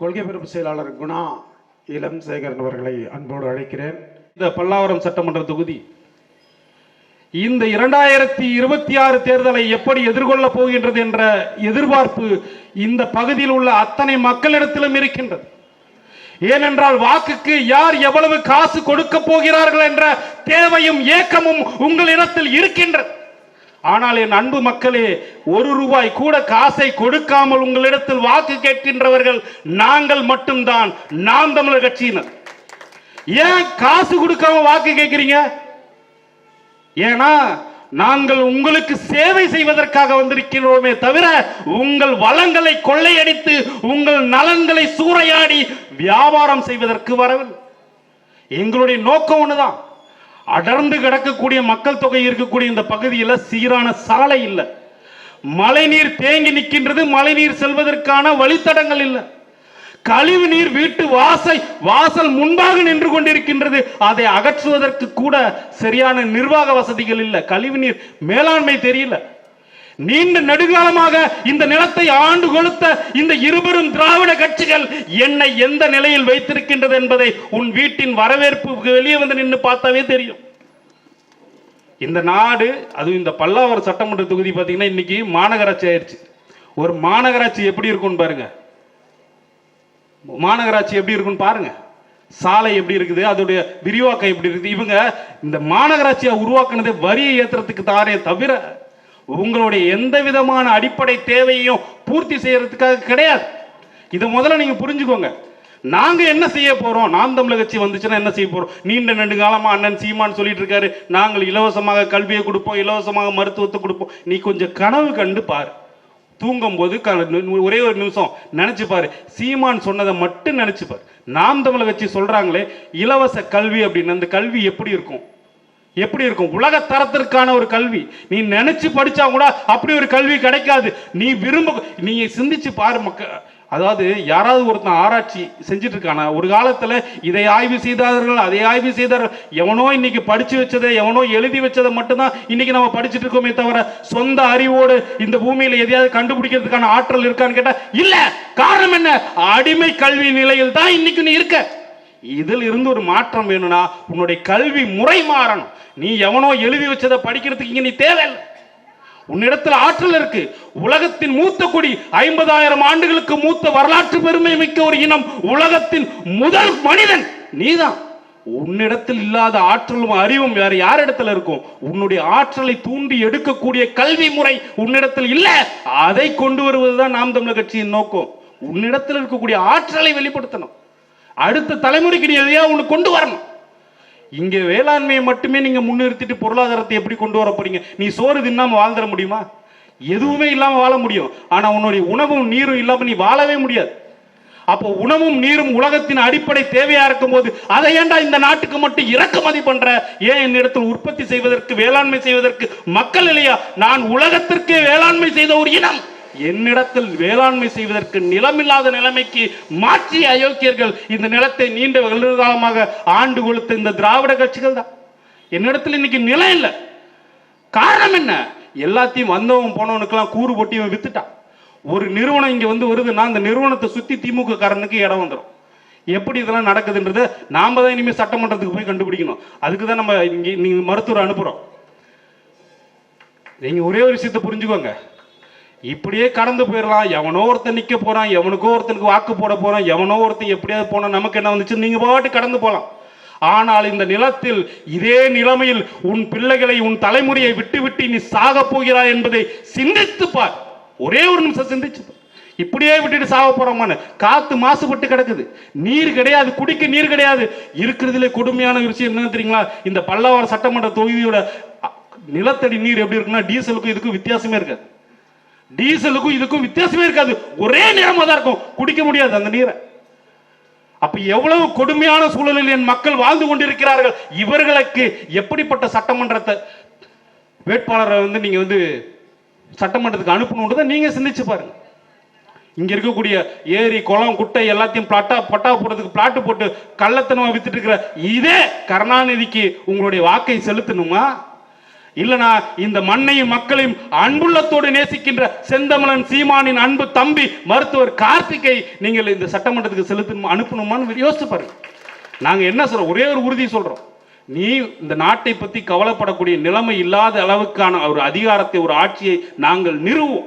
கொள்கை பரப்பு செயலாளர் குணா இளம் சேகரன் அவர்களை அன்போடு அழைக்கிறேன். இந்த பல்லாவரம் சட்டமன்ற தொகுதி இந்த இரண்டாயிரத்தி இருபத்தி ஆறு தேர்தலை எப்படி எதிர்கொள்ளப் போகின்றது என்ற எதிர்பார்ப்பு இந்த பகுதியில் உள்ள அத்தனை மக்களிடத்திலும் இருக்கின்றது. ஏனென்றால் வாக்குக்கு யார் எவ்வளவு காசு கொடுக்க போகிறார்கள் என்ற தேவையும் ஏக்கமும் உங்களிடத்தில் இருக்கின்றது. ஆனால் என் அன்பு மக்களே ஒரு ரூபாய் கூட காசை கொடுக்காமல் உங்களிடத்தில் வாக்கு கேட்கின்றவர்கள் நாங்கள் மட்டும்தான். நாம் தமிழர் கட்சியினர். ஏன் காசு கொடுக்காம வாக்கு கேட்கிறீங்க? ஏன்னா நாங்கள் உங்களுக்கு சேவை செய்வதற்காக வந்திருக்கிறோமே தவிர உங்கள் வளங்களை கொள்ளையடித்து உங்கள் நலன்களை சூறையாடி வியாபாரம் செய்வதற்கு வரவில்லை. எங்களுடைய நோக்கம் ஒண்ணுதான். அடர்ந்து கிடக்கக்கூடிய மக்கள் தொகை இருக்கக்கூடிய இந்த பகுதியில் சீரான சாலை இல்லை. மழைநீர் தேங்கி நிற்கின்றது மழைநீர் செல்வதற்கான வழித்தடங்கள் இல்லை. கழிவு நீர் வீட்டு வாசை வாசல் முன்பாக நின்று கொண்டிருக்கின்றது. அதை அகற்றுவதற்கு கூட சரியான நிர்வாக வசதிகள் இல்லை. கழிவு நீர் மேலாண்மை தெரியல. நீண்ட நெடுங்காலமாக இந்த நிலத்தை ஆண்டு கொளுத்த இந்த இருபெரும் திராவிட கட்சிகள் என்னை எந்த நிலையில் வைத்திருக்கின்றது என்பதை உன் வீட்டின் வரவேற்பு வெளியே வந்து நின்று பார்த்தாவே தெரியும். இந்த நாடு அதுவும் இந்த பல்லாவரம் சட்டமன்ற தொகுதி பார்த்தீங்கன்னா இன்னைக்கு மாநகராட்சி ஆயிடுச்சு. ஒரு மாநகராட்சி எப்படி இருக்கும்னு பாருங்க. மாநகராட்சி எப்படி இருக்குன்னு பாருங்க. சாலை எப்படி இருக்குது அதோடைய விரிவாக்கம் எப்படி இருக்குது இவங்க இந்த மாநகராட்சியை உருவாக்குனதே வரியை ஏற்றுறதுக்கு தானே தவிர உங்களுடைய எந்த விதமான அடிப்படை தேவையையும் பூர்த்தி செய்யறதுக்காக கிடையாது. இதை முதல்ல நீங்க புரிஞ்சுக்கோங்க. நாங்க என்ன செய்ய போறோம்? நாம் தமிழர் கட்சி வந்துச்சுன்னா என்ன செய்ய போறோம்? நீண்ட நெடுங்காலமா அண்ணன் சீமான் சொல்லிட்டு இருக்காரு நாங்கள் இலவசமாக கல்வியை கொடுப்போம் இலவசமாக மருத்துவத்தை கொடுப்போம். நீ கொஞ்சம் கனவு கண்டு பாரு. தூங்கும் போது ஒரே ஒரு நிமிஷம் நினைச்சு பாரு. சீமான் சொன்னதை மட்டும் நினைச்சு பாரு. நாம் தமிழர் கட்சி சொல்றாங்களே இலவச கல்வி அப்படின்னு அந்த கல்வி எப்படி இருக்கும்? எப்படி இருக்கும்? உலக தரத்திற்கான ஒரு கல்வி. நீ நினைச்சு படிச்சா கூட அப்படி ஒரு கல்வி கிடைக்காது. நீ விரும்ப நீ சிந்திச்சு பாரு மக்க அதாவது யாராவது ஒருத்தன் ஆராய்ச்சி செஞ்சுட்டு இருக்கானா ஒரு காலத்துல இதை ஆய்வு செய்தார்கள் அதை ஆய்வு செய்தார்கள். எவனோ இன்னைக்கு படிச்சு வச்சதை எவனோ எழுதி வச்சதை மட்டும்தான் இன்னைக்கு நம்ம படிச்சுட்டு இருக்கோமே தவிர சொந்த அறிவோடு இந்த பூமியில எதையாவது கண்டுபிடிக்கிறதுக்கான ஆற்றல் இருக்கான்னு கேட்டா இல்ல! காரணம் என்ன? அடிமை கல்வி நிலையில் தான் இன்னைக்கு நீ இருக்க. இதில் இருந்து ஒரு மாற்றம் வேணும்னா உன்னுடைய கல்வி முறை மாறணும். நீ எவனோ எழுதி வச்சதை படிக்கிறதுக்கு இங்க நீ தேவையில்லை. உன்னிடத்தில் ஆற்றல் இருக்கு. உலகத்தின் மூத்த குடி ஐம்பதாயிரம் ஆண்டுகளுக்கு மூத்த வரலாற்று பெருமை மிக்க ஒரு இனம் உலகத்தின் முதல் மனிதன் நீதான். உன்னிடத்தில் இல்லாத ஆற்றலும் அறிவும் வேற யார் இடத்துல இருக்கும்? உன்னுடைய ஆற்றலை தூண்டி எடுக்கக்கூடிய கல்வி முறை உன்னிடத்தில் இல்ல. அதை கொண்டு வருவதுதான் நாம் தமிழர் கட்சியின் நோக்கம். உன்னிடத்தில் இருக்கக்கூடிய ஆற்றலை வெளிப்படுத்தணும். அடுத்த தலைமுறைக்கு நீ எதையா ஒன்று கொண்டு வரணும்? இங்க வேளாண்மையை மட்டுமே நீங்க முன்னிறுத்திட்டு பொருளாதாரத்தை எப்படி கொண்டு வர போறீங்க? நீ சோறு தின்னாம வாழ்ந்துட முடியுமா? எதுவுமே இல்லாம வாழ முடியும். ஆனா உன்னுடைய உணவும் நீரும் இல்லாம நீ வாழவே முடியாது. அப்போ உணவும் நீரும் உலகத்தின் அடிப்படை தேவையா இருக்கும் போது அதை ஏண்டா இந்த நாட்டுக்கு மட்டும் இறக்குமதி பண்ற? ஏன் என்னிடத்தில் உற்பத்தி செய்வதற்கு வேளாண்மை செய்வதற்கு மக்கள் இல்லையா? நான் உலகத்திற்கே வேளாண்மை செய்த ஒரு இனம். என்னிடத்தில் வேளாண்மை செய்வதற்கு நிலமில்லாத நிலைமைக்கு மாற்றி அயோக்கியர்கள் இந்த நிலத்தை நீண்ட காலமாக ஆண்டு கொடுத்த இந்த திராவிட கட்சிகள் தான். என்னிடத்தில் இன்னைக்கு நிலம் இல்லை. காரணம் என்ன? எல்லாத்தையும் வந்தவன் போனவனுக்கெல்லாம் கூறு போட்டி இவன் வித்துட்டான். ஒரு நிறுவனம் இங்க வந்து வருதுன்னா அந்த நிறுவனத்தை சுத்தி திமுக காரனுக்கு இடம் வந்துடும் எப்படி இதெல்லாம் நடக்குதுன்றது நாம தான் இனிமேல் சட்டமன்றத்துக்கு போய் கண்டுபிடிக்கணும். அதுக்கு தான் நம்ம இங்கே நீங்கள் மருத்துவர் அனுப்புகிறோம் நீங்கள் ஒரே ஒரு விஷயத்தை புரிஞ்சுக்கோங்க. இப்படியே கடந்து போயிடலாம். எவனோ ஒருத்தன் நிற்க போகிறான் எவனுக்கோ ஒருத்தனுக்கு வாக்கு போட போகிறான் எவனோ ஒருத்தன் எப்படியாவது போனால் நமக்கு என்ன வந்துச்சு? நீங்கள் பாட்டு கடந்து போகலாம் ஆனால் இந்த நிலத்தில் இதே நிலைமையில் உன் பிள்ளைகளை உன் தலைமுறையை விட்டு விட்டு நீ சாக போகிறாய் என்பதை சிந்தித்து பார். ஒரே ஒரு நிமிஷம் சிந்திச்சு இப்படியே விட்டுட்டு சாக போறோமான்னு? காத்து மாசுபட்டு கிடக்குது. நீர் கிடையாது குடிக்க நீர் கிடையாது. இருக்கிறதுல கொடுமையான விஷயம் என்ன தெரியுங்களா? இந்த பல்லாவரம் சட்டமன்ற தொகுதியோட நிலத்தடி நீர் எப்படி இருக்குன்னா டீசலுக்கும் இதுக்கும் வித்தியாசமே இருக்காது. டீசலுக்கும் இதுக்கும் வித்தியாசமே இருக்காது. ஒரே நிறமா தான் இருக்கும். குடிக்க முடியாது அந்த நீரை. அப்ப எவ்வளவு கொடுமையான சூழலில் என் மக்கள் வாழ்ந்து கொண்டிருக்கிறார்கள். இவர்களுக்கு எப்படிப்பட்ட சட்டமன்றத்தை வேட்பாளரை வந்து நீங்க வந்து சட்டமன்றத்துக்கு அனுப்பணுன்றதை நீங்க சிந்திச்சு பாருங்க. இங்க இருக்கக்கூடிய ஏரி குளம் குட்டை எல்லாத்தையும் பிளாட்டா பட்டா போடுறதுக்கு பிளாட்டு போட்டு கள்ளத்தனமா வித்துட்டு இருக்கிற இதே கருணாநிதிக்கு உங்களுடைய வாக்கை செலுத்தணுமா? இல்லனா இந்த மண்ணையும் மக்களையும் அன்புள்ளத்தோடு நேசிக்கின்ற செந்தமலன் சீமானின் அன்பு தம்பி மருத்துவர் கார்த்திகை நீங்கள் இந்த சட்டமன்றத்துக்கு செலுத்தணும் அனுப்பணுமான்னு யோசிச்சு பாருங்க. நாங்க என்ன சொல்றோம்? ஒரே ஒரு உறுதி சொல்றோம். நீ இந்த நாட்டை பத்தி கவலைப்படக்கூடிய நிலைமை இல்லாத அளவுக்கான ஒரு அதிகாரத்தை ஒரு ஆட்சியை நாங்கள் நிறுவோம்.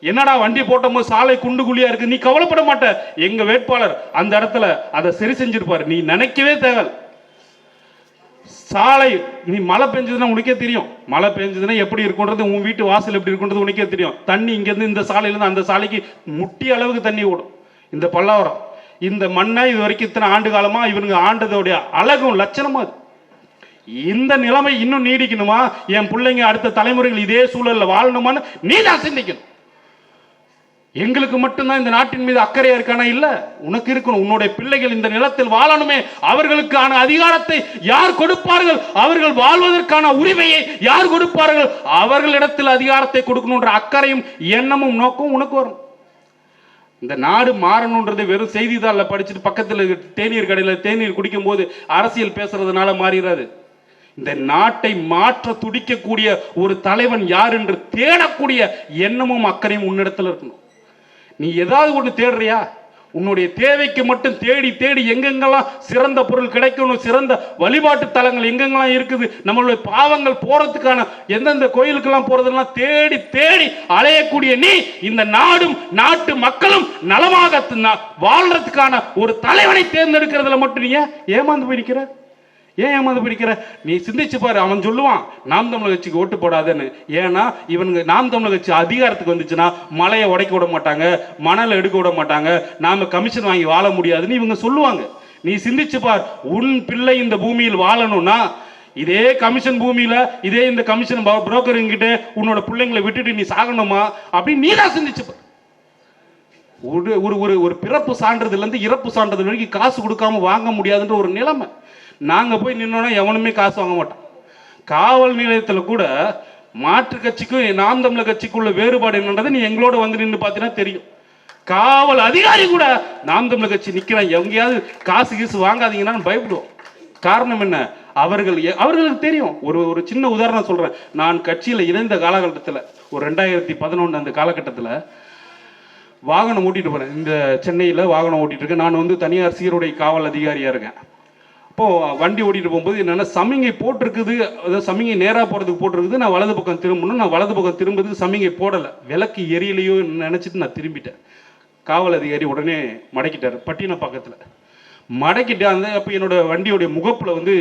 என்னடா வண்டி போட்டபோது சாலை குண்டு குழியா இருக்கு நீ கவலைப்பட மாட்ட. எங்க வேட்பாளர் அந்த இடத்துல அதை சரி செஞ்சிருப்பாரு. நீ நினைக்கவே தேவை சாலை நீ மழை பெஞ்சதுன்னா உனக்கே தெரியும். மழை பெஞ்சதுன்னா எப்படி இருக்குன்றது உன் வீட்டு வாசல் எப்படி இருக்குன்றது உனக்கே தெரியும். தண்ணி இங்கேருந்து இந்த சாலையிலேருந்து அந்த சாலைக்கு முட்டி அளவுக்கு தண்ணி ஓடும். இந்த பல்லாவரம். இந்த மண்ணை இது வரைக்கும் இத்தனை ஆண்டு காலமா இவனுங்க ஆண்டதோடைய அழகும் லட்சணமா அது. இந்த நிலைமை இன்னும் நீடிக்கணுமா? என் பிள்ளைங்க அடுத்த தலைமுறைகள் இதே சூழலில் வாழணுமான்னு நீ தான் சிந்திக்கணும். எங்களுக்கு மட்டும்தான் இந்த நாட்டின் மீது அக்கறையா இருக்கானா? இல்ல உனக்கு இருக்கணும். உன்னுடைய பிள்ளைகள் இந்த நிலத்தில் வாழணுமே. அவர்களுக்கான அதிகாரத்தை யார் கொடுப்பார்கள்? அவர்கள் வாழ்வதற்கான உரிமையை யார் கொடுப்பார்கள்? அவர்களிடத்தில் அதிகாரத்தை கொடுக்கணுன்ற அக்கறையும் எண்ணமும் நோக்கம் உனக்கு வரும். இந்த நாடு மாறணுன்றது வெறும் செய்தித்தாளில் படிச்சுட்டு பக்கத்தில் தேநீர் கடையில் தேநீர் குடிக்கும் போது அரசியல் பேசுறதுனால மாறிடாது இந்த நாட்டை மாற்ற துடிக்கக்கூடிய ஒரு தலைவன் யார் என்று தேடக்கூடிய எண்ணமும் அக்கறையும் உன்னிடத்தில் இருக்கணும். நீ ஏதாவது ஒன்று தேடுறியா? உன்னுடைய தேவைக்கு மட்டும் தேடி தேடி எங்கெங்கெல்லாம் சிறந்த பொருள் கிடைக்கணும் சிறந்த வழிபாட்டு தலங்கள் எங்கெங்கெல்லாம் இருக்குது நம்மளுடைய பாவங்கள் போறதுக்கான எந்தெந்த கோயிலுக்கெல்லாம் போறதெல்லாம் தேடி தேடி அலையக்கூடிய நீ இந்த நாடும் நாட்டு மக்களும் நலமாக வாழ்றதுக்கான ஒரு தலைவனை தேர்ந்தெடுக்கிறதுல மட்டும் நீ ஏன் ஏமாந்து போய் ஏன் ஏமாந்து பிடிக்கிற நீ சிந்திச்சு பாரு அவன் சொல்லுவான் நாம் தமிழக கட்சிக்கு ஓட்டு போடாதேன்னு. ஏன்னா இவனுங்க நாம் தமிழக கட்சி அதிகாரத்துக்கு வந்துச்சுன்னா மலையை உடைக்க விட மாட்டாங்க மணலை எடுக்க விட மாட்டாங்க நாம கமிஷன் வாங்கி வாழ முடியாதுன்னு இவங்க சொல்லுவாங்க. நீ சிந்திச்சு பார் உன் பிள்ளை இந்த பூமியில் வாழணும்னா இதே கமிஷன் பூமியில இதே இந்த கமிஷன் புரோக்கருங்கிட்ட உன்னோட பிள்ளைங்களை விட்டுட்டு நீ சாகணுமா? அப்படின்னு நீ தான் சிந்திச்சு பார். ஒரு ஒரு ஒரு ஒரு பிறப்பு சான்றிதழ்ல இருந்து இறப்பு சான்றிதழ் வரைக்கும் காசு கொடுக்காம வாங்க முடியாதுன்ற ஒரு நிலைமை. நாங்கள் போய் நின்னோன்னா எவனுமே காசு வாங்க மாட்டோம் காவல் நிலையத்தில் கூட மாற்று கட்சிக்கும் நாம் தமிழர் கட்சிக்குள்ள வேறுபாடு என்னன்றது நீ எங்களோட வந்து நின்று பார்த்தீங்கன்னா தெரியும். காவல் அதிகாரி கூட நாம் தமிழர் கட்சி நிற்கிறான் எங்கேயாவது காசு கீசு வாங்காதீங்கன்னு பயப்படுவோம். காரணம் என்ன? அவர்கள் எ- அவர்களுக்கு தெரியும். ஒரு ஒரு சின்ன உதாரணம் சொல்றேன். நான் கட்சியில் இணைந்த காலகட்டத்தில் ஒரு ரெண்டாயிரத்தி பதினொன்று அந்த காலகட்டத்தில் வாகனம் ஓட்டிட்டு போறேன். இந்த சென்னையில் வாகனம் ஓட்டிட்டு இருக்கேன். நான் வந்து தனியார் சீருடை காவல் அதிகாரியாக இருக்கேன். இப்போது வண்டி ஓட்டிகிட்டு போகும்போது என்னன்னா சமிங்கை போட்டிருக்குது. அதாவது சமிங்கை நேராக போகிறதுக்கு போட்டிருக்குது. நான் வலது பக்கம் திரும்பணும். நான் வலது பக்கம் திரும்புறதுக்கு சமிங்கை போடலை. விளக்கு எரியலையோ நினச்சிட்டு நான் திரும்பிட்டேன். காவல் அதிகாரி உடனே மடக்கிட்டார். பட்டின பக்கத்தில். மடக்கிட்டு அந்த அப்போ என்னோட வண்டியோடைய முகப்பில் வந்து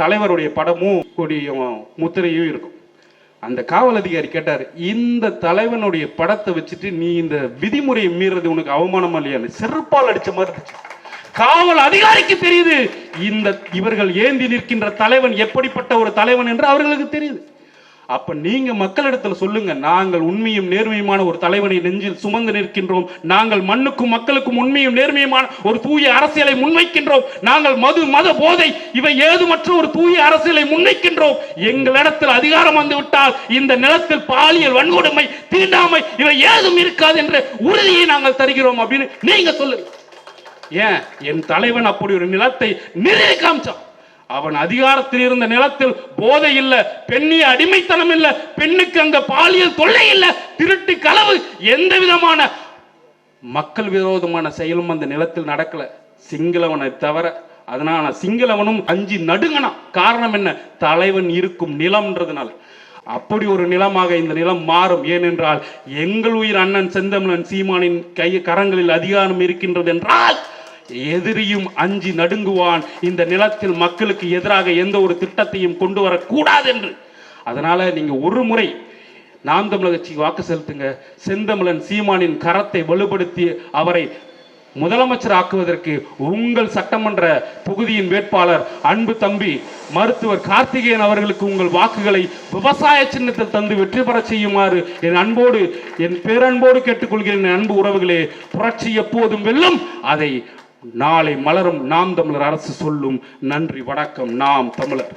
தலைவருடைய படமும் கொடியும் முத்திரையும் இருக்கும். அந்த காவல் அதிகாரி கேட்டார் இந்த தலைவனுடைய படத்தை வச்சுட்டு நீ இந்த விதிமுறையை மீறது உனக்கு அவமானமா இல்லையான்னு செருப்பால் அடித்த மாதிரி இருந்துச்சு. காவல் அதிகாரிக்கு தெரியுது. இந்த இவர்கள் ஏந்தி நிற்கின்ற தலைவன் எப்படிப்பட்ட ஒரு தலைவன் என்று அவர்களுக்கு தெரியுது. அப்ப நீங்க மக்களிடத்துல சொல்லுங்க நாங்கள் உண்மையும் நேர்மையுமான ஒரு தலைவனை நெஞ்சில் சுமந்து நிற்கின்றோம். நாங்கள் மண்ணுக்கும் மக்களுக்கும் உண்மையும் நேர்மையுமான ஒரு தூய அரசியலை முன்வைக்கின்றோம். நாங்கள் மது மத போதை இவை ஏதுமற்ற ஒரு தூய அரசியலை முன்வைக்கின்றோம். எங்களிடத்தில் அதிகாரம் வந்துவிட்டால் இந்த நிலத்தில் பாலியல் வன்கொடுமை தீண்டாமை இவை ஏதும் இருக்காது என்ற உறுதியை நாங்கள் தருகிறோம் அப்படின்னு நீங்க சொல்லுங்க. ஏன்? என் தலைவன் அப்படி ஒரு நிலத்தை நிறுவி காமிச்சான். அவன் அதிகாரத்தில் இருந்த நிலத்தில் போதை இல்ல பெண்ணிய அடிமைத்தனம் இல்ல பெண்ணுக்கு அங்க பாலியல் தொல்லை இல்ல திருட்டு களவு எந்த விதமான மக்கள் விரோதமான செயலும் அந்த நிலத்தில் நடக்கல. சிங்களவனை தவிர அதனால சிங்களவனும் அஞ்சு நடுங்கனா காரணம் என்ன? தலைவன் இருக்கும் நிலம்ன்றதுனால. அப்படி ஒரு நிலமாக இந்த நிலம் மாறும். ஏனென்றால் எங்கள் உயிர் அண்ணன் செந்தமிழன் சீமானின் கை கரங்களில் அதிகாரம் இருக்கின்றது என்றால் எதிரியும் அஞ்சி நடுங்குவான். இந்த நிலத்தில் மக்களுக்கு எதிராக எந்த ஒரு திட்டத்தையும் கொண்டு வரக்கூடாது என்று. அதனால நீங்க ஒரு முறை நாம் தமிழர் கட்சிக்கு வாக்கு செலுத்துங்க. செந்தமிழன் சீமானின் கரத்தை வலுப்படுத்தி அவரை முதலமைச்சர் ஆக்குவதற்கு உங்கள் சட்டமன்ற தொகுதியின் வேட்பாளர் அன்பு தம்பி மருத்துவர் கார்த்திகேயன் அவர்களுக்கு உங்கள் வாக்குகளை விவசாய சின்னத்தில் தந்து வெற்றி பெறச் செய்யுமாறு என் அன்போடு என் பேரன்போடு கேட்டுக்கொள்கிறேன். என் அன்பு உறவுகளே புரட்சி எப்போதும் வெல்லும். அதை நாளை மலரும் நாம் தமிழர் அரசு சொல்லும் நன்றி வணக்கம் நாம் தமிழர்.